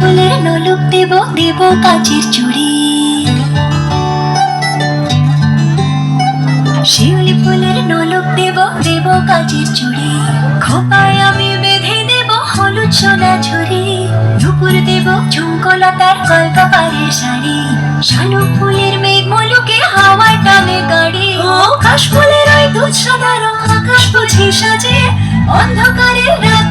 ফুলের নলুক দেব দেব কাচের চুড়ি। শিউলি ফুলের নলক দেব দেব কাজের চুড়ি। খোপায় আমি বেঁধে দেব হলুদ সোনা ঝুড়ি দুপুর দেব ঝুমকলতার কল্পকারের শাড়ি। শালুক ফুলের মেঘ মলুকে হাওয়ায় টানে গাড়ি। ও কাশ ফুলের ওই দুধ সাদা রং আকাশ বুঝি সাজে। অন্ধকারে রাত